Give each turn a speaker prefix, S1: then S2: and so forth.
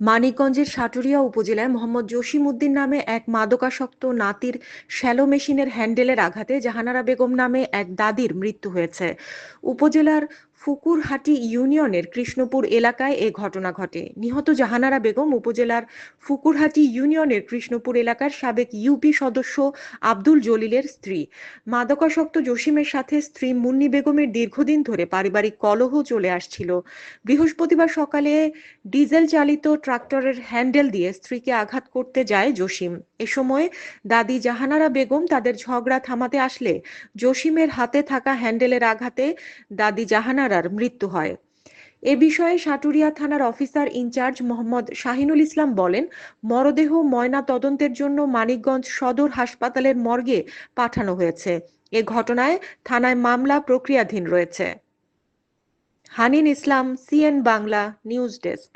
S1: মানিকগঞ্জের সাটুরিয়া উপজেলায় মোহাম্মদ জসিম উদ্দিন নামে এক মাদকাসক্ত নাতির শ্যালো মেশিনের হ্যান্ডেলের আঘাতে জাহানারা বেগম নামে এক দাদির মৃত্যু হয়েছে। উপজেলার ফুকুরহাটি ইউনিয়নের কৃষ্ণপুর এলাকায় এ ঘটনা ঘটে। নিহত জাহানারা বেগম উপজেলার ফুকুরহাটি ইউনিয়নের কৃষ্ণপুর এলাকার সাবেক ইউপি সদস্য আব্দুল জলিলের স্ত্রী। মাদকাসক্ত জসিমের সাথে স্ত্রী মুন্নি বেগমের দীর্ঘদিন ধরে পারিবারিক কলহ চলে আসছিল। বৃহস্পতিবার সকালে ডিজেল চালিত ট্রাক্টরের হ্যান্ডেল দিয়ে স্ত্রীকে আঘাত করতে যায় জসিম। এ সময় দাদি জাহানারা বেগম তাদের ঝগড়া থামাতে আসলে জসিমের হাতে থাকা হ্যান্ডেলের আঘাতে দাদি কিনারার মৃত্যু হয়। এ বিষয়ে সাটুরিয়া থানার officer in charge Mohammad Shahinul Islam বলেন, মরদেহ ময়না তদন্তের জন্য মানিকগঞ্জ সদর হাসপাতালের মর্গে পাঠানো হয়েছে। এ ঘটনায় থানায় মামলা প্রক্রিয়াধীন রয়েছে। Hanin Islam, CN Bangla, news desk.